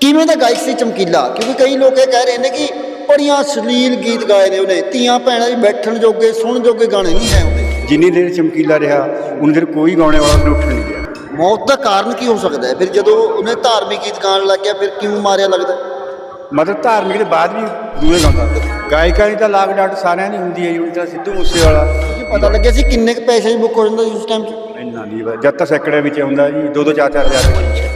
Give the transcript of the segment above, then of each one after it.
ਕਿਵੇਂ ਦਾ ਗਾਇਕ ਸੀ ਚਮਕੀਲਾ? ਕਿਉਂਕਿ ਕਈ ਲੋਕ ਇਹ ਕਹਿ ਰਹੇ ਨੇ ਕਿ ਬੜੀਆਂ ਅਸ਼ਲੀਲ ਗੀਤ ਗਾਏ ਨੇ ਉਹਨੇ। ਧੀਆਂ ਭੈਣਾਂ ਵੀ ਬੈਠਣ ਜੋਗੇ ਸੁਣਨ ਜੋਗੇ ਗਾਣੇ ਨਹੀਂ ਹੈ ਉਹਦੇ। ਜਿੰਨੀ ਦੇਰ ਚਮਕੀਲਾ ਰਿਹਾ ਉਨੀ ਦੇਰ ਕੋਈ ਗਾਉਣੇ ਵਾਲਾ ਉੱਠਣ ਨਹੀਂ ਗਿਆ ਮੌਤ ਦਾ ਕਾਰਨ ਕੀ ਹੋ ਸਕਦਾ ਹੈ? ਫਿਰ ਜਦੋਂ ਉਹਨੇ ਧਾਰਮਿਕ ਗੀਤ ਗਾਣ ਲੱਗ ਗਿਆ ਫਿਰ ਕਿਉਂ ਮਾਰਿਆ ਲੱਗਦਾ? ਮਤਲਬ ਧਾਰਮਿਕ ਦੇ ਬਾਅਦ ਵੀ ਦੂਏ ਗਾਉਂਦਾ। ਗਾਇਕਾਂ ਦੀ ਤਾਂ ਲਾਗ ਡਾਟ ਸਾਰਿਆਂ ਦੀ ਹੁੰਦੀ ਹੈ ਜਿਵੇਂ ਤਾਂ ਸਿੱਧੂ ਮੂਸੇ ਵਾਲਾ ਪਤਾ ਲੱਗਿਆ ਸੀ ਕਿੰਨੇ ਕੁ ਪੈਸੇ ਬੁੱਕ ਹੋ ਜਾਂਦਾ ਸੀ ਉਸ ਟਾਈਮ 'ਚ। ਇੰਨਾ ਨਹੀਂ। ਜਦ ਤੱਕ ਸੈਕੜੇ ਵਿੱਚ ਆਉਂਦਾ ਜੀ 2-2 4-4 ਹਜ਼ਾਰ। ਵਿੱਚ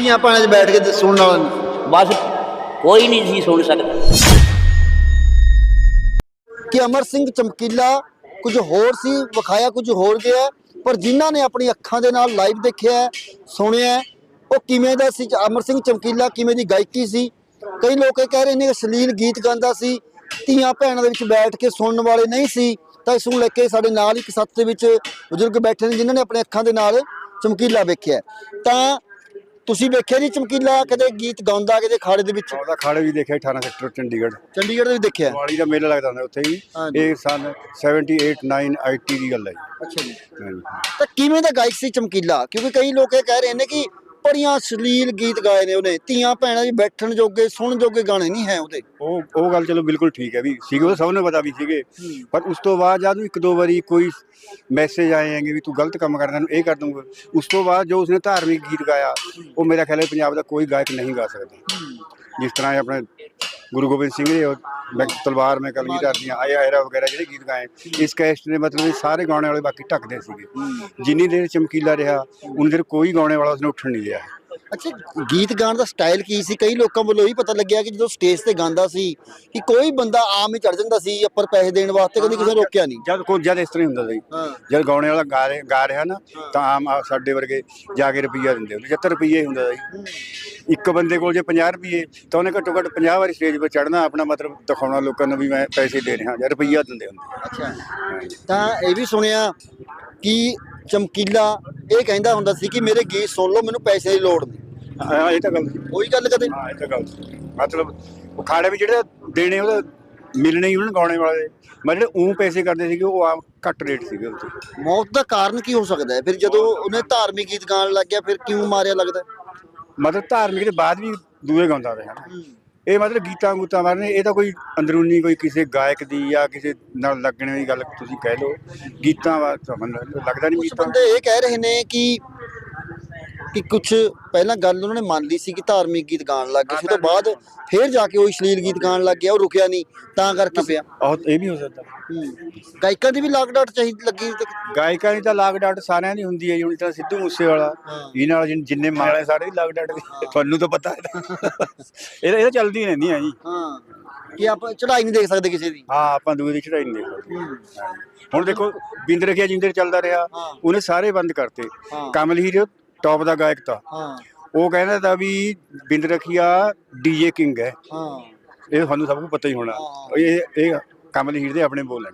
ਧੀਆਂ ਭੈਣਾਂ 'ਚ ਬੈਠ ਕੇ ਸੁਣਨ। ਵਾਲਾ ਬਸ ਕੋਈ ਨਹੀਂ ਸੀ ਸੁਣ ਸਕਦਾ। ਕਿ ਅਮਰ ਸਿੰਘ ਚਮਕੀਲਾ ਕੁਝ ਹੋਰ ਸੀ ਵਿਖਾਇਆ ਕੁਝ ਹੋਰ ਗਿਆ ਪਰ ਜਿਨ੍ਹਾਂ ਨੇ ਆਪਣੀ ਅੱਖਾਂ ਦੇ ਨਾਲ ਲਾਈਵ ਦੇਖਿਆ ਸੁਣਿਆ ਉਹ ਕਿਵੇਂ ਦਾ ਸੀ ਅਮਰ ਸਿੰਘ ਚਮਕੀਲਾ ਕਿਵੇਂ ਦੀ ਗਾਇਕੀ ਸੀ? ਕਈ ਲੋਕ ਇਹ ਕਹਿ ਰਹੇ ਨੇ ਕਿ ਅਸ਼ਲੀਲ ਗੀਤ ਗਾਉਂਦਾ ਸੀ ਧੀਆਂ ਭੈਣਾਂ ਦੇ ਵਿੱਚ ਬੈਠ ਕੇ ਸੁਣਨ ਵਾਲੇ ਨਹੀਂ ਸੀ ਤਾਂ ਇਸ ਨੂੰ ਲੈ ਕੇ ਸਾਡੇ ਨਾਲ ਇੱਕ ਸੱਤ ਦੇ ਵਿੱਚ ਬਜ਼ੁਰਗ ਬੈਠੇ ਨੇ ਜਿਨ੍ਹਾਂ ਨੇ ਆਪਣੇ ਅੱਖਾਂ ਦੇ ਨਾਲ ਚਮਕੀਲਾ ਵੇਖਿਆ। ਤਾਂ ਤੁਸੀਂ ਵੇਖਿਆ ਜੀ ਚਮਕੀਲਾ ਕਦੇ ਗੀਤ ਗਾਉਂਦਾ ਕਿਤੇ ਖਾੜੇ ਦੇ ਵਿੱਚ? ਉਹਦਾ ਖਾੜੇ ਵੀ ਦੇਖਿਆ 18 ਸੈਕਟਰ ਚੰਡੀਗੜ੍ਹ। ਚੰਡੀਗੜ੍ਹ ਦੇ ਵਿੱਚ ਦੇਖਿਆ? ਦੀਵਾਲੀ ਦਾ ਮੇਲਾ ਲੱਗਦਾ ਹੁੰਦਾ ਉੱਥੇ ਹਾਂਜੀ। ਇਹ ਸਨ 78 9 IT ਦੀ ਗੱਲ ਹੈ ਜੀ। ਅੱਛਾ ਜੀ। ਹਾਂਜੀ। ਤਾਂ ਕਿਵੇਂ ਦਾ ਗਾਇਕ ਸੀ ਚਮਕੀਲਾ? ਕਿਉਂਕਿ ਕਈ ਲੋਕ ਇਹ ਕਹਿ ਰਹੇ ਨੇ ਕਿ ਬੜੀਆਂ ਅਸ਼ਲੀਲ ਗੀਤ ਗਾਏ ਨੇ ਉਹਨੇ। ਧੀਆਂ ਭੈਣਾਂ ਵੀ ਬੈਠਣ ਜੋਗੇ ਸੁਣਨ ਜੋਗੇ ਗਾਣੇ ਨਹੀਂ ਹੈ ਉਹਦੇ। ਉਹ ਉਹ ਗੱਲ ਚਲੋ ਬਿਲਕੁਲ ਠੀਕ ਹੈ ਵੀ ਸੀਗੇ ਉਹ ਸਭ ਨੂੰ ਪਤਾ ਵੀ ਸੀਗੇ। ਪਰ ਉਸ ਤੋਂ ਬਾਅਦ ਜਦ ਇੱਕ ਦੋ ਵਾਰੀ ਕੋਈ ਮੈਸੇਜ ਆਏ ਹੈਗੇ ਵੀ ਤੂੰ ਗਲਤ ਕੰਮ ਕਰਦਾ ਨੂੰ ਇਹ ਕਰ ਦੂੰਗਾ ਉਸ ਤੋਂ ਬਾਅਦ ਜੋ ਉਸਨੇ ਧਾਰਮਿਕ ਗੀਤ ਗਾਇਆ ਉਹ ਮੇਰਾ ਖਿਆਲ ਹੈ ਪੰਜਾਬ ਦਾ ਕੋਈ ਗਾਇਕ ਨਹੀਂ ਗਾ ਸਕਦਾ। ਜਿਸ ਤਰ੍ਹਾਂ ਆਪਣੇ ਗੁਰੂ ਗੋਬਿੰਦ ਸਿੰਘ ਜੀ ਔਰ ਮੈਂ ਤਲਵਾਰ ਮੈਂ ਕਲਗੀਧਰ ਦੀਆਂ ਆਇਆ ਹੈਰਾ ਵਗੈਰਾ ਜਿਹੜੇ ਗੀਤ ਗਾਏ, ਇਸ ਕੈਸਟ ਨੇ ਮਤਲਬ ਇਹ ਸਾਰੇ ਗਾਉਣੇ ਵਾਲੇ ਬਾਕੀ ਢੱਕਦੇ ਸੀਗੇ। ਜਿੰਨੀ ਦੇਰ ਚਮਕੀਲਾ ਰਿਹਾ, ਉਨੀ ਦੇਰ ਕੋਈ ਗਾਉਣੇ ਵਾਲਾ ਉਸਨੇ ਉੱਠਣ ਨਹੀਂ ਦਿਆ ਅੱਛਾ ਗੀਤ ਗਾਣ ਦਾ ਸਟਾਈਲ ਕੀ ਸੀ? ਕਈ ਲੋਕਾਂ ਵੱਲੋਂ ਇਹ ਪਤਾ ਲੱਗਿਆ ਕਿ ਜਦੋਂ ਸਟੇਜ ਤੇ ਗਾਉਂਦਾ ਸੀ ਕਿ ਕੋਈ ਬੰਦਾ ਆਮ ਹੀ ਚੜ ਜਾਂਦਾ ਸੀ ਉੱਪਰ ਪੈਸੇ ਦੇਣ ਵਾਸਤੇ ਕਦੀ ਕਿਸੇ ਨੇ ਰੋਕਿਆ ਨਹੀਂ। ਜਦ ਕੋਈ ਜਦ ਇਸ ਤਰ੍ਹਾਂ ਹੀ ਹੁੰਦਾ ਸੀ। ਹਾਂ। ਜਦ ਗਾਉਣੇ ਵਾਲਾ ਗਾ ਰਿਹਾ ਗਾ ਰਿਹਾ ਨਾ ਤਾਂ ਆਮ ਸਾਡੇ ਵਰਗੇ ਜਾ ਕੇ ਰੁਪਈਆ ਦਿੰਦੇ ਹੁੰਦੇ 70 ਰੁਪਈਏ ਹੁੰਦਾ ਸੀ। ਇੱਕ ਬੰਦੇ ਕੋਲ ਜੇ 50 ਰੁਪਈਏ ਤਾਂ ਉਹਨੇ ਘੱਟੋ ਘੱਟ 50 ਵਾਰੀ ਸਟੇਜ 'ਤੇ ਚੜ੍ਹਨਾ ਆਪਣਾ ਮਤਲਬ ਦਿਖਾਉਣਾ ਲੋਕਾਂ ਨੂੰ ਵੀ ਮੈਂ ਪੈਸੇ ਦੇ ਰਿਹਾ ਜਾਂ ਰੁਪਈਆ ਦਿੰਦੇ ਹੁੰਦੇ। ਅੱਛਾ। ਤਾਂ ਇਹ ਵੀ ਸੁਣਿਆ ਕਿ ਚਮਕੀਲਾ ਇਹ ਕਹਿੰਦਾ ਹੁੰਦਾ ਸੀ ਕਿ ਮੇਰੇ ਗੀਤ ਸੁਣ ਲਓ ਮੈਨੂੰ ਪੈਸੇ ਦੀ ਲੋੜ ਨਹੀਂ। ਹਾਂ ਇਹ ਤਾਂ ਗੱਲ ਉਹੀ ਗੱਲ ਕਦੇ? ਹਾਂ ਇਹ ਤਾਂ ਗੱਲ ਮਤਲਬ ਉਹ ਖਾੜੇ ਵੀ ਜਿਹੜੇ ਦੇਣੇ ਉਹਦਾ ਮਿਲਣੇ ਹੀ ਉਹਨਾਂ ਗਾਉਣੇ ਵਾਲੇ। ਮੈਂ ਜਿਹੜੇ ਉਹ ਪੈਸੇ ਕਰਦੇ ਸੀਗੇ ਉਹ ਆਮ ਘੱਟ ਰੇਟ ਸੀਗੇ ਉੱਥੇ ਮੌਤ ਦਾ ਕਾਰਨ ਕੀ ਹੋ ਸਕਦਾ ਹੈ? ਫਿਰ ਜਦੋਂ ਉਹਨੇ ਧਾਰਮਿਕ ਗੀਤ ਗਾਣ ਲੱਗ ਗਿਆ ਫਿਰ ਕਿਉਂ ਮਾਰਿਆ ਲੱਗਦਾ ਮਤਲਬ ਧਾਰਮਿਕ ਦੇ ਬਾਅਦ ਵੀ ਦੂਏ ਗਾਉਂਦਾ ਰਿਹਾ। ਇਹ ਮਤਲਬ ਗੀਤਾਂ ਗੂਤਾਂ ਵਾਲੇ ਇਹ ਤਾਂ ਕੋਈ ਅੰਦਰੂਨੀ ਕੋਈ ਕਿਸੇ ਗਾਇਕ ਦੀ ਜਾਂ ਕਿਸੇ ਨਾਲ ਲੱਗਣ ਦੀ ਗੱਲ ਤੁਸੀਂ ਕਹਿ ਲਓ। ਗੀਤਾਂ ਵਾਸਤੇ ਮੈਨੂੰ ਲੱਗਦਾ ਨਹੀਂ ਕੁਝ ਗੀਤਾਂ। ਬੰਦੇ ਇਹ ਕਹਿ ਰਹੇ ਨੇ ਕਿ ਕਿ ਕੁਝ ਪਹਿਲਾਂ ਗੱਲ ਉਹਨਾਂ ਨੇ ਮੰਨ ਲਈ ਸੀ ਕਿ ਧਾਰਮਿਕ ਗੀਤ ਗਾਣ ਲੱਗ ਗਏ ਸੀ ਉਹ ਤੋਂ ਬਾਅਦ ਫੇਰ ਜਾ ਕੇ ਉਹ ਅਸ਼ਲੀਲ ਗੀਤ ਗਾਣ ਲੱਗ ਗਿਆ ਉਹ ਰੁਕਿਆ ਨਹੀਂ ਤਾਂ ਕਰਕੇ ਪਿਆ। ਉਹ ਇਹ ਵੀ ਹੋ ਸਕਦਾ। ਗਾਇਕਾਂ ਦੀ ਵੀ ਲਾਕਡਾਊਨ ਚਾਹੀਦੀ ਲੱਗੀ ਤੇ ਗਾਇਕਾਂ ਦੀ ਤਾਂ ਲਾਗ ਡਾਟ ਸਾਰਿਆਂ ਦੀ ਹੁੰਦੀ ਹੈ ਜੀ ਹੁਣ ਤਾਂ ਸਿੱਧੂ ਮੂਸੇ ਵਾਲਾ ਹਾਂ। ਇਹ ਨਾਲ ਜਿਨ- ਜਿੰਨੇ ਮਾਲੇ ਸਾਰੇ ਦੀ ਲਾਗ ਡਾਟ ਦੀ ਤੁਹਾਨੂੰ ਤਾਂ ਪਤਾ ਹੈ। ਇਹ ਇਹ ਤਾਂ ਚੱਲਦੀ ਰਹਿੰਦੀ ਹੈ ਜੀ। ਹਾਂ ਕਿ ਆਪਾਂ ਚੜਾਈ ਨਹੀਂ ਦੇਖ ਸਕਦੇ ਕਿਸੇ ਦੀ। ਹਾਂ ਆਪਾਂ ਦੂਏ ਦੀ ਚੜਾਈ ਨਹੀਂ ਦੇਖ ਸਕਦੇ। ਹੁਣ ਦੇਖੋ ਬਿੰਦ ਰਖਿਆ ਜਿੰਦਰ ਚੱਲਦਾ ਰਿਹਾ ਹਾਂ। ਉਹਨੇ ਸਾਰੇ ਬੰਦ ਕਰਤੇ। ਹਾਂ। ਕਮਲ ਹੀਰ ਟੌਪ ਦਾ ਗਾਇਕ ਤਾਂ। ਹਾਂ। ਉਹ ਕਹਿੰਦਾ ਤਾਂ ਵੀ ਬਿੰਦ ਰਖੀਆ ਡੀਜੇ ਕਿੰਗ ਹੈ। ਹਾਂ। ਇਹ ਤੁਹਾਨੂੰ ਸਭ ਨੂੰ ਪਤਾ ਹੀ ਹੋਣਾ। ਇਹ ਇਹ ਕਮਲ ਹੀਰ ਦੇ ਆਪਣੇ ਬੋਲ। ਹੈ।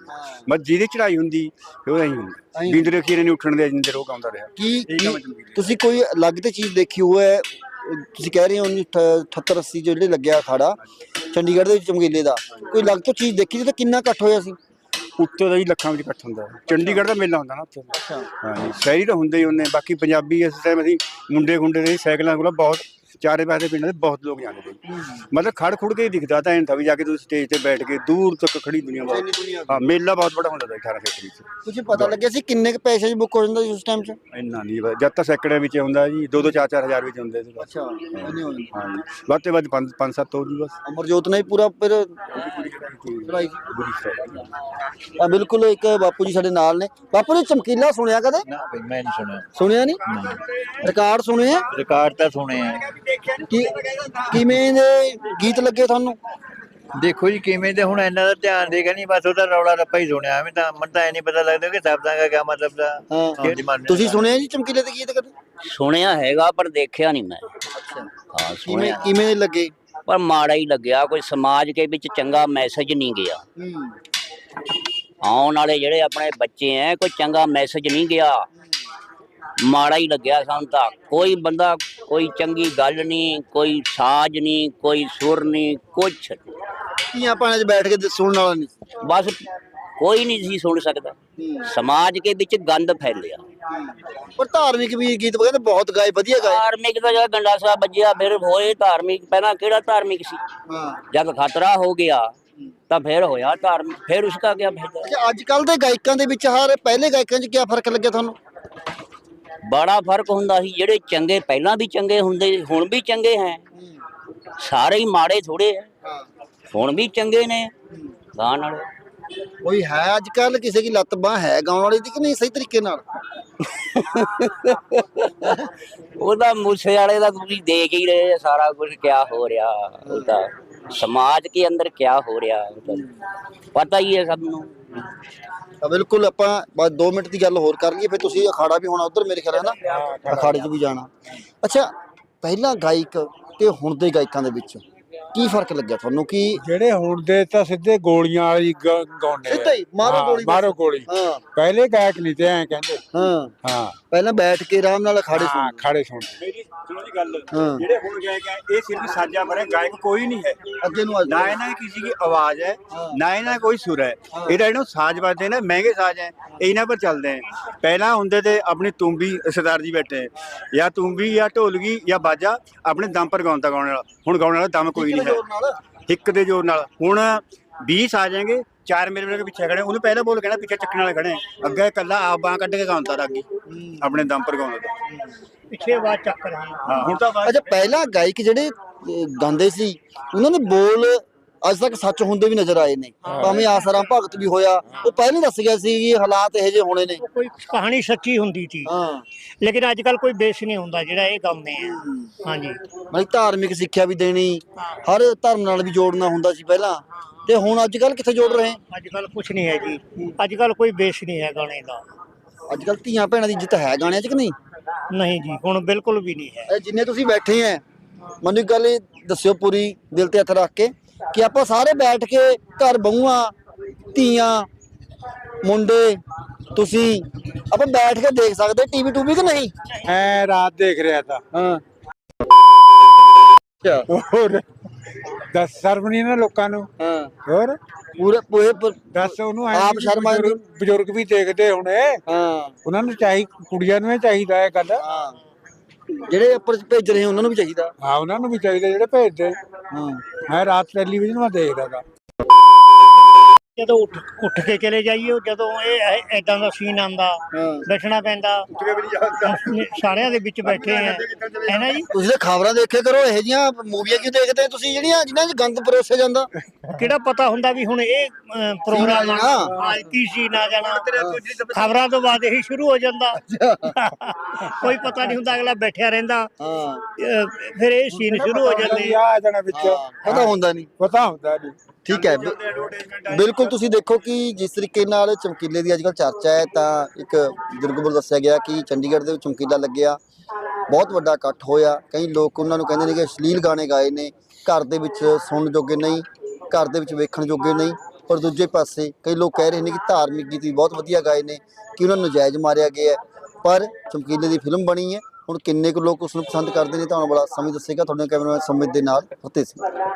ਬਸ ਜਿਹਦੀ ਚੜਾਈ ਹੁੰਦੀ ਉਹ ਨਹੀਂ ਹੁੰਦੀ। ਬਿੰਦ ਰਖੀਆ ਨੇ ਉੱਠਣ ਦੇ ਜਿੰਦਰ ਉਹ ਗਾਉਂਦਾ ਰਿਹਾ। ਕੀ ਤੁਸੀਂ ਕੋਈ ਅਲੱਗ ਤੇ ਚੀਜ਼ ਦੇਖੀ ਹੋਇਆ ਹੈ ਤੁਸੀਂ ਕਹਿ ਰਹੇ ਹੋ 78 80 ਜਿਹੜੇ ਲੱਗਿਆ ਖਾੜਾ ਚੰਡੀਗੜ੍ਹ ਦੇ ਚਮਕੀਲੇ ਦਾ। ਕੋਈ ਅਲੱਗ ਤੋਂ ਚੀਜ਼ ਦੇਖੀ ਤਾਂ ਕਿੰਨਾ ਇਕੱਠ ਹੋਇਆ ਸੀ? ਉੱਤੇ ਦਾ ਹੀ ਲੱਖਾਂ ਵਿੱਚ ਇਕੱਠ ਹੁੰਦਾ। ਹੈ। ਚੰਡੀਗੜ੍ਹ ਦਾ ਮੇਲਾ ਹੁੰਦਾ ਨਾ ਉੱਥੇ। ਅੱਛਾ। ਹਾਂਜੀ ਸ਼ਹਿਰੀ ਤਾਂ ਹੁੰਦੇ ਹੀ ਹੁੰਦੇ ਬਾਕੀ ਪੰਜਾਬੀ ਇਸ ਟਾਈਮ ਅਸੀਂ ਮੁੰਡੇ ਖੁੰਡੇ ਦੇ ਸਾਈਕਲਾਂ ਕੋਲ ਬਹੁਤ ਚਾਰੇ ਪਾਸੇ ਪਿੰਡਾਂ ਦੇ ਬਹੁਤ ਲੋਕ ਜਾਂਦੇ ਨੇ। ਮਤਲਬ ਖੜ ਖੁੜ ਕੇ ਹੀ ਦਿਖਦਾ ਤਾਂ ਐਂ ਤਾਂ ਵੀ ਜਾ ਕੇ ਤੁਸੀਂ ਸਟੇਜ ਤੇ ਬੈਠ ਕੇ ਦੂਰ ਤੱਕ ਖੜੀ ਦੁਨੀਆ ਦੁਨੀਆ। ਹਾਂ ਮੇਲਾ ਬਹੁਤ ਬੜਾ ਹੁੰਦਾ ਸੀ 18 ਫੈਕਟਰੀ 'ਚ ਕੁਝ ਪਤਾ ਲੱਗਿਆ ਸੀ ਕਿੰਨੇ ਕੁ ਪੈਸੇ 'ਚ ਬੁੱਕ ਹੋ ਜਾਂਦਾ ਸੀ ਉਸ ਟਾਈਮ 'ਚ? ਇੰਨਾ ਨਹੀਂ ਜਦ ਤਾਂ ਸੈਕੜੇ ਵਿੱਚ ਆਉਂਦਾ ਜੀ 2-2 4-4 ਹਜ਼ਾਰ ਵਿੱਚ ਹੁੰਦੇ ਸੀ। ਬਸ ਅੱਛਾ ਇੰਨੇ ਹੋ ਜਾਂਦੇ ਹਾਂਜੀ ਵੱਧ ਤੇ ਵੱਧ 5-7 ਹੋ ਜੀ ਬਸ। ਅਮਰਜੋਤ ਨੇ ਵੀ ਪੂਰਾ ਫਿਰ ਚੜਾਈ ਆ ਬਿਲਕੁਲ ਇੱਕ ਬਾਪੂ ਜੀ ਸਾਡੇ ਨਾਲ ਨੇ। ਬਾਪੂ ਨੇ ਚਮਕੀਲਾ ਸੁਣਿਆ ਕਦੇ? ਨਾ ਬਈ ਮੈਂ ਨਹੀਂ ਸੁਣਿਆ। ਸੁਣਿਆ ਨਹੀਂ ਰਿਕਾਰਡ ਸੁਣੇ ਆ? ਰਿਕਾਰਡ ਤਾਂ ਸੁਣੇ ਆ। ਕੀ ਕਿਵੇਂ ਦੇ ਗੀਤ ਲੱਗੇ ਤੁਹਾਨੂੰ? ਦੇਖੋ ਜੀ ਕਿਵੇਂ ਤੇ ਹੁਣ ਇਹਨਾਂ ਦਾ ਧਿਆਨ ਦੇਗਾ ਨਹੀਂ ਬਸ ਉਹਦਾ ਰੌਲਾ ਰੱਪਾ ਹੀ ਸੁਣਿਆ। ਐਵੇਂ ਤਾਂ ਮਨ ਤਾਂ ਇਹ ਨਹੀਂ ਪਤਾ ਲੱਗਦਾ ਕਿ ਸ਼ਬਦਾਂ ਦਾ ਕੀ ਮਤਲਬ ਦਾ। ਤੁਸੀਂ ਸੁਣਿਆ ਜੀ ਚਮਕੀਲੇ ਦੇ ਗੀਤ ਕਦੇ? ਸੁਣਿਆ ਹੈਗਾ ਪਰ ਦੇਖਿਆ ਨਹੀਂ ਮੈਂ। ਅੱਛਾ। ਹਾਂ ਕਿਵੇਂ ਸੁਣਿਆ। ਕਿਵੇਂ ਦੇ ਲੱਗੇ? ਪਰ ਮਾੜਾ ਹੀ ਲੱਗਿਆ ਕੋਈ ਸਮਾਜ ਦੇ ਵਿੱਚ ਚੰਗਾ ਮੈਸੇਜ ਨਹੀਂ ਗਿਆ। ਹੂੰ। ਆਉਣ ਵਾਲੇ ਜਿਹੜੇ ਆਪਣੇ ਬੱਚੇ ਐ ਕੋਈ ਚੰਗਾ ਮੈਸੇਜ ਨਹੀਂ ਗਿਆ। ਮਾੜਾ ਹੀ ਲੱਗਿਆ ਸਾਨੂੰ ਤਾਂ। ਕੋਈ ਬੰਦਾ ਕੋਈ ਚੰਗੀ ਗੱਲ ਨਹੀਂ ਕੋਈ ਸਾਜ਼ ਨਹੀਂ ਕੋਈ ਸੁਰ ਨਹੀਂ ਕੁਛ। ਧੀਆਂ ਪਾਣੇ 'ਚ ਬੈਠ ਕੇ ਸੁਣਨ ਵਾਲਾ ਨਹੀਂ ਬਸ ਕੋਈ ਨਹੀਂ ਸੀ ਸੁਣ ਸਕਦਾ। ਸਮਾਜ ਕੇ ਵਿੱਚ ਗੰਦ ਫੈਲਿਆ। ਪਰ ਧਾਰਮਿਕ ਵੀ ਗੀਤ ਕਹਿੰਦੇ ਬਹੁਤ ਗਾਏ ਵਧੀਆ ਗਾਏ। ਧਾਰਮਿਕ ਦਾ ਜਿਹੜਾ ਗੰਡਾ ਸਾਹਿਬ ਵੱਜਿਆ ਫਿਰ ਹੋਏ ਧਾਰਮਿਕ। ਪਹਿਲਾਂ ਕਿਹੜਾ ਧਾਰਮਿਕ ਸੀ? ਹਾਂ। ਜਦ ਖਤਰਾ ਹੋ ਗਿਆ ਤਾਂ ਫਿਰ ਹੋਇਆ ਧਾਰਮਿਕ। ਫਿਰ ਉਸਕਾ ਫਾਇਦਾ? ਅੱਛਾ ਅੱਜ ਕੱਲ ਦੇ ਗਾਇਕਾਂ ਦੇ ਵਿੱਚ ਹਰ ਪਹਿਲੇ ਗਾਇਕਾਂ 'ਚ ਕੀ ਫ਼ਰਕ ਲੱਗਿਆ ਤੁਹਾਨੂੰ? ਬੜਾ ਫ਼ਰਕ ਹੁੰਦਾ ਸੀ ਜਿਹੜੇ ਚੰਗੇ ਪਹਿਲਾਂ ਵੀ ਚੰਗੇ ਹੁੰਦੇ ਹੁਣ ਵੀ ਚੰਗੇ ਹੈ। ਸਾਰੇ ਹੀ ਮਾੜੇ ਥੋੜੇ ਹੈ। ਹੁਣ ਵੀ ਚੰਗੇ ਨੇ ਗਾਣ ਵਾਲੇ ਕੋਈ ਹੈ ਅੱਜ ਕੱਲ ਕਿਸੇ ਦੀ ਲੱਤ ਬਾਹ ਹੈ ਗਾਉਣ ਵਾਲੀ ਦੀ ਕਿ ਨਹੀਂ ਸਹੀ ਤਰੀਕੇ ਨਾਲ? ਉਹਦਾ ਮੂਸੇ ਵਾਲੇ ਦਾ ਤੁਸੀਂ ਦੇਖ ਹੀ ਰਹੇ ਆ ਸਾਰਾ ਕੁਝ ਕਿਆ ਹੋ ਰਿਹਾ। ਉਹਦਾ ਸਮਾਜ ਕੇ ਅੰਦਰ ਕਿਆ ਹੋ ਰਿਹਾ। ਪਤਾ ਹੀ ਹੈ ਸਭ ਨੂੰ। ਤਾਂ ਬਿਲਕੁਲ ਆਪਾਂ ਬਸ 2 ਮਿੰਟ ਦੀ ਗੱਲ ਹੋਰ ਕਰ ਲਈਏ, ਫਿਰ ਤੁਸੀਂ ਅਖਾੜਾ ਵੀ ਹੋਣਾ ਉਧਰ ਮੇਰੇ ਖਿਆਲ ਹੈ ਨਾ, ਅਖਾੜੇ 'ਚ ਵੀ ਜਾਣਾ। ਅੱਛਾ, ਪਹਿਲਾਂ ਗਾਇਕ ਤੇ ਹੁਣ ਦੇ ਗਾਇਕਾਂ ਦੇ ਵਿੱਚ ਕੀ ਫ਼ਰਕ ਲੱਗਿਆ ਤੁਹਾਨੂੰ ਕਿ ਜਿਹੜੇ ਹੁਣ ਦੇ ਤਾਂ ਸਿੱਧੇ ਗੋਲੀਆਂ ਵਾਲੀ ਗਾਉਂਦੇ ਆ। ਸਿੱਧਾ ਹੀ, ਮਾਰੋ ਗੋਲੀ ਬਸ। ਮਾਰੋ ਗੋਲੀ। ਹਾਂ। ਪਹਿਲੇ ਗਾਇਕ ਨਹੀਂ ਤੇ ਐ ਕਹਿੰਦੇ। ਹਾਂ। ਹਾਂ। ਪਹਿਲਾਂ ਬੈਠ ਕੇ ਆਰਾਮ ਨਾਲ ਅਖਾੜੇ ਹਾਂ ਸੁਣਦੇ। ਖੜੇ ਸੁਣ ਮੇਰੀ ਸੁਣੋ ਜੀ ਗੱਲ। ਹਾਂ। ਜਿਹੜੇ ਹੁਣ ਗਾਇਕ ਹੈ ਇਹ ਸਿਰਫ ਸਾਜਾ ਪਰ ਹੈ ਗਾਇਕ ਕੋਈ ਨਹੀਂ ਹੈ। ਅੱਗੇ ਨੂੰ ਅੱਜ ਨਾ ਇਹਨਾਂ ਦੀ ਕਿਸੇ ਦੀ ਆਵਾਜ਼ ਹੈ ਨਾ ਇਹਨਾਂ ਦਾ ਕੋਈ ਸੁਰ ਹੈ। ਇਹਦਾ ਇਹਨੂੰ ਸਾਜ਼ ਵੱਜਦੇ ਨੇ ਮਹਿੰਗੇ ਸਾਜ਼ ਹੈ। ਇਹਨਾਂ ਪਰ ਚੱਲਦੇ ਹੈ। ਪਹਿਲਾਂ ਹੁੰਦੇ ਤੇ ਆਪਣੀ ਤੁੰਬੀ ਸਰਦਾਰ ਜੀ ਬੈਠੇ। ਹੈ ਜਾਂ ਤੁੰਬੀ ਜਾਂ ਢੋਲਕੀ ਜਾਂ ਬਾਜਾ ਆਪਣੇ ਦਮ ਪਰ ਗਾਉਂਦਾ ਗਾਉਣ ਵਾਲਾ। ਹੁਣ ਗਾਉਣ ਵਾਲਾ ਦਮ ਕੋਈ ਨਹੀਂ। ਇੱਕ ਦੇ ਜ਼ੋਰ ਨਾਲ। ਹੁਣ 20 ਆ ਜਾਣਗੇ ਚਾਰ ਮੇਰੇ ਮੇਰੇ ਪਿੱਛੇ ਖੜੇ। ਉਹਨੂੰ ਪਹਿਲਾਂ ਬੋਲ ਕਹਿਣਾ ਪਿੱਛੇ ਚੱਕਣ ਵਾਲੇ ਖੜੇ। ਅੱਗੇ ਇਕੱਲਾ ਆਪ ਬਾਹ ਕੱਢ ਕੇ ਗਾਉਂਦਾ ਰਾਗੀ। ਆਪਣੇ ਦਮ ਪਰ ਗਾਉਂਦਾ। ਪਿੱਛੇ ਆਵਾਜ਼ ਚੱਕ ਰਹੇ ਹਾਂ। ਹੁਣ ਤਾਂ ਆਵਾਜ਼ ਅੱਛਾ ਪਹਿਲਾਂ ਗਾਇਕ ਜਿਹੜੇ ਗਾਉਂਦੇ ਸੀ ਉਹਨਾਂ ਦੇ ਬੋਲ ਅੱਜ ਤੱਕ ਸੱਚ ਹੁੰਦੇ ਵੀ ਨਜ਼ਰ ਆਏ ਨੇ। ਭਾਵੇਂ ਆਸਾਰਾਮ ਭਗਤ ਵੀ ਹੋਇਆ ਉਹ ਪਹਿਲਾਂ ਹੀ ਦੱਸ ਗਿਆ ਸੀ ਕਿ ਹਾਲਾਤ ਇਹੋ ਜਿਹੇ ਹੋਣੇ ਨੇ। ਕੋਈ ਕਹਾਣੀ ਸੱਚੀ ਹੁੰਦੀ ਸੀ। ਹਾਂ। ਲੇਕਿਨ ਅੱਜ ਕੱਲ ਕੋਈ ਬੇਸ ਨਹੀਂ ਹੁੰਦਾ ਜਿਹੜਾ ਇਹ ਗਾਉਂਦੇ ਆ ਹਾਂਜੀ। ਮਤਲਬ ਧਾਰਮਿਕ ਸਿੱਖਿਆ ਵੀ ਦੇਣੀ ਹਰ ਧਰਮ ਨਾਲ ਵੀ ਜੋੜਨਾ ਹੁੰਦਾ ਸੀ ਪਹਿਲਾਂ। ਤੇ ਹੁਣ ਅੱਜ ਕੱਲ ਕਿੱਥੇ ਜੋੜ ਰਹੇ? ਅੱਜ ਕੱਲ ਕੁਝ ਨਹੀਂ ਹੈ ਜੀ। ਅੱਜ ਕੱਲ ਕੋਈ ਬੇਸ ਨਹੀਂ ਹੈ ਗਾਣੇ ਦਾ। ਅੱਜ ਕੱਲ ਧੀਆਂ ਭੈਣਾਂ ਦੀ ਇੱਜ਼ਤ ਹੈ ਗਾਣਿਆਂ 'ਚ ਕਿ ਨਹੀਂ? ਨਹੀਂ ਜੀ ਹੁਣ ਬਿਲਕੁਲ ਵੀ ਨਹੀਂ ਹੈ। ਇਹ ਜਿੰਨੇ ਤੁਸੀਂ ਬੈਠੇ ਆ ਮੈਨੂੰ ਇੱਕ ਗੱਲ ਇਹ ਦੱਸਿਓ ਪੂਰੀ ਦਿਲ ਤੇ ਹੱਥ ਰੱਖ ਕੇ। ਕਿ ਆਪਾਂ ਸਾਰੇ ਬੈਠ ਕੇ ਘਰ ਬਹੂਆਂ ਧੀਆਂ ਮੁੰਡੇ ਤੁਸੀਂ ਆਪਾਂ ਬੈਠ ਕੇ ਦੇਖ ਸਕਦੇ ਟੀਵੀ ਟੂਵੀ ਕਿ ਨਹੀਂ? ਐ ਰਾਤ ਦੇਖ ਰਿਹਾ ਤਾਂ। ਹਾਂ। ਹੋਰ ਦੱਸ ਸ਼ਰਮ ਨਹੀਂ ਨਾ ਲੋਕਾਂ ਨੂੰ? ਹਾਂ। ਹੋਰ? ਪੂਰੇ ਪੂਰੇ ਦੱਸ ਉਹਨੂੰ ਆਪ ਵੀ ਸ਼ਰਮ ਆਉਂਦੀ। ਬਜ਼ੁਰਗ- ਬਜ਼ੁਰਗ ਵੀ ਦੇਖਦੇ ਹੁਣੇ। ਹਾਂ। ਉਹਨਾਂ ਨੂੰ ਚਾਹੀ ਕੁੜੀਆਂ ਨੂੰ ਇਹ ਚਾਹੀਦਾ ਹੈ ਗੱਲ। ਹਾਂ। ਜਿਹੜੇ ਉੱਪਰ ਭੇਜ ਰਹੇ ਉਹਨਾਂ ਨੂੰ ਵੀ ਚਾਹੀਦਾ। ਹਾਂ ਉਹਨਾਂ ਨੂੰ ਵੀ ਚਾਹੀਦਾ ਜਿਹੜੇ ਭੇਜਦੇ। ਹਾਂ ਮੈਂ ਰਾਤ ਟੈਲੀਵਿਜ਼ਨ 'ਤੇ ਦੇਖਦਾ ਤਾ ਜਦੋਂ ਉੱਠ ਉੱਠ ਕੇ ਚਲੇ ਜਾਈਏ ਉਹ ਜਦੋਂ ਇਹ ਐਦਾਂ ਦਾ ਸੀਨ ਆਂਦਾ ਬੈਠਣਾ ਪੈਂਦਾ। ਸਾਰਿਆਂ ਦੇ ਵਿੱਚ ਬੈਠੇ ਆ। ਹੈ ਨਾ ਜੀ? ਤੁਸੀਂ ਤਾਂ ਖਬਰਾਂ ਦੇਖਿਆ ਕਰੋ ਇਹੋ ਜੀਆਂ ਮੂਵੀਆਂ ਕਿਉਂ ਦੇਖਦੇ ਤੁਸੀਂ ਜਿਹੜੀਆਂ ਜਿਨ੍ਹਾਂ 'ਚ ਗੰਦ ਪਰੋਸਿਆ ਜਾਂਦਾ। ਕਿਹੜਾ ਪਤਾ ਹੁੰਦਾ ਵੀ ਹੁਣ ਇਹ ਅਹ, ਪ੍ਰੋਗਰਾਮ। ਆ ਅੱਜ ਕੀ ਸੀ ਨਾ ਜਾਣਾ। ਖਬਰਾਂ ਤੋਂ ਬਾਅਦ ਇਹੀ ਸ਼ੁਰੂ ਹੋ ਜਾਂਦਾ। ਕੋਈ ਪਤਾ ਨਹੀਂ ਹੁੰਦਾ ਅਗਲਾ ਬੈਠਿਆ ਰਹਿੰਦਾ। ਹਾਂ। ਅਹ, ਫਿਰ ਇਹ ਸੀਨ ਸ਼ੁਰੂ ਹੋ ਜਾਂਦੇ। ਆ ਆ ਜਾਣਾ ਵਿੱਚ। ਹਾਂ, ਪਤਾ ਹੁੰਦਾ ਨਹੀਂ। ਪਤਾ ਹੁੰਦਾ ਨਹੀਂ। ਠੀਕ ਹੈ। ਬਿ- ਬਿਲਕੁਲ ਤੁਸੀਂ ਦੇਖੋ ਕਿ ਜਿਸ ਤਰੀਕੇ ਨਾਲ ਚਮਕੀਲੇ ਦੀ ਅੱਜਕੱਲ ਚਰਚਾ ਹੈ ਤਾਂ ਇੱਕ ਬਜ਼ੁਰਗ ਵੱਲੋਂ ਦੱਸਿਆ ਗਿਆ ਕਿ ਚੰਡੀਗੜ੍ਹ ਦੇ ਵਿੱਚ ਚਮਕੀਲਾ ਲੱਗਿਆ। ਬਹੁਤ ਵੱਡਾ ਇਕੱਠ ਹੋਇਆ। ਕਈ ਲੋਕ ਉਹਨਾਂ ਨੂੰ ਕਹਿੰਦੇ ਨੇ ਕਿ ਅਸ਼ਲੀਲ ਗਾਣੇ ਗਾਏ ਨੇ। ਘਰ ਦੇ ਵਿੱਚ ਸੁਣਨ ਜੋਗੇ ਨਹੀਂ। ਘਰ ਦੇ ਵਿੱਚ ਵੇਖਣ ਜੋਗੇ ਨਹੀਂ, ਪਰ ਦੂਜੇ ਪਾਸੇ ਕਈ ਲੋਕ ਕਹਿ ਰਹੇ ਨੇ ਕਿ ਧਾਰਮਿਕ ਗੀਤ ਵੀ ਬਹੁਤ ਵਧੀਆ ਗਾਏ ਨੇ, ਕਿ ਉਹਨਾਂ ਨੂੰ ਨਜਾਇਜ਼ ਮਾਰਿਆ ਗਿਆ ਪਰ ਚਮਕੀਲੇ ਦੀ ਫਿਲਮ ਬਣੀ ਹੈ। ਹੁਣ ਕਿੰਨੇ ਕੁ ਲੋਕ ਉਸ ਨੂੰ ਪਸੰਦ ਕਰਦੇ ਨੇ ਤਾਂ ਆਉਣ ਵਾਲਾ ਸਮੇਂ ਦੱਸੇਗਾ। ਤੁਹਾਡੇ ਕੈਮਰਾਮੈਨ ਸਮਿਤ ਦੇ ਨਾਲ ਫਤਿਹ ਸਿੰਘ।